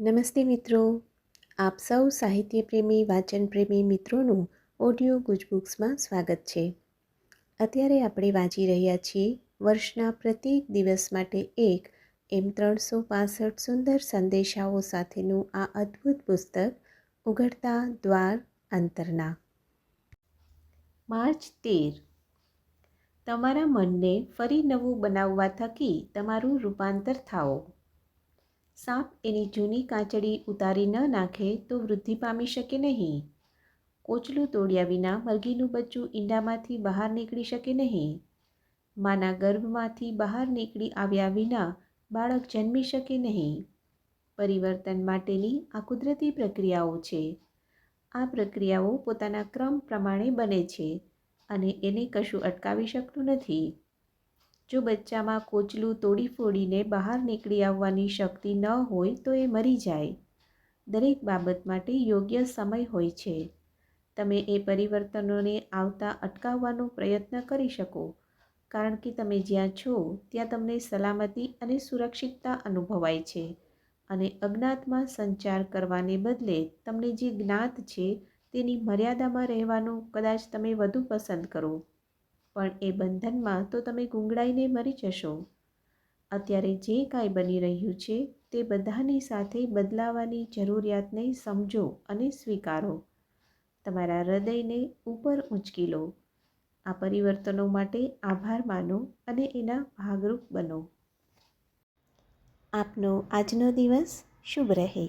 નમસ્તે મિત્રો. આપ સૌ સાહિત્ય પ્રેમી વાચન પ્રેમી મિત્રોનું ઓડિયો ગુજબુક્સમાં સ્વાગત છે. અત્યારે આપણે વાંચી રહ્યા છીએ વર્ષના પ્રત્યેક દિવસ માટે એક એમ ત્રણસો પાસઠ સુંદર સંદેશાઓ સાથેનું આ અદ્ભુત પુસ્તક, ઉઘડતા દ્વાર અંતરના. માર્ચ તેર. તમારા મનને ફરી નવું બનાવવા થકી તમારું રૂપાંતર થાઓ. સાપ એની જૂની કાચડી ઉતારી ન નાખે તો વૃદ્ધિ પામી શકે નહીં. કોચલું તોડ્યા વિના મરઘીનું બચ્ચું ઈંડામાંથી બહાર નીકળી શકે નહીં. માના ગર્ભમાંથી બહાર નીકળી આવ્યા વિના બાળક જન્મી શકે નહીં. પરિવર્તન માટેની આ કુદરતી પ્રક્રિયાઓ છે. આ પ્રક્રિયાઓ પોતાના ક્રમ પ્રમાણે બને છે અને એને કશું અટકાવી શકતું નથી. જો બચ્ચામાં કોચલું તોડી ફોડીને બહાર નીકળી આવવાની શક્તિ ન હોય તો એ મરી જાય. દરેક બાબત માટે યોગ્ય સમય હોય છે. તમે એ પરિવર્તનોને આવતા અટકાવવાનો પ્રયત્ન કરી શકો. કારણ કે તમે જ્યાં છો, ત્યાં તમને સલામતી અને સુરક્ષિતતા અનુભવાય છે અને અજ્ઞાતમાં સંચાર કરવાને બદલે તમને જે જ્ઞાત છે તેની મર્યાદામાં રહેવાનું કદાચ તમે વધુ પસંદ કરો. પણ એ બંધનમાં તો તમે ગુંગળાઈને મરી જશો. અત્યારે જે કાંઈ બની રહ્યું છે તે બધાની સાથે બદલાવાની જરૂરિયાતને સમજો અને સ્વીકારો. તમારા હૃદયને ઉપર ઉંચકી લો. આ પરિવર્તનો માટે આભાર માનો અને એના ભાગરૂપ બનો. આપનો આજનો દિવસ શુભ રહે.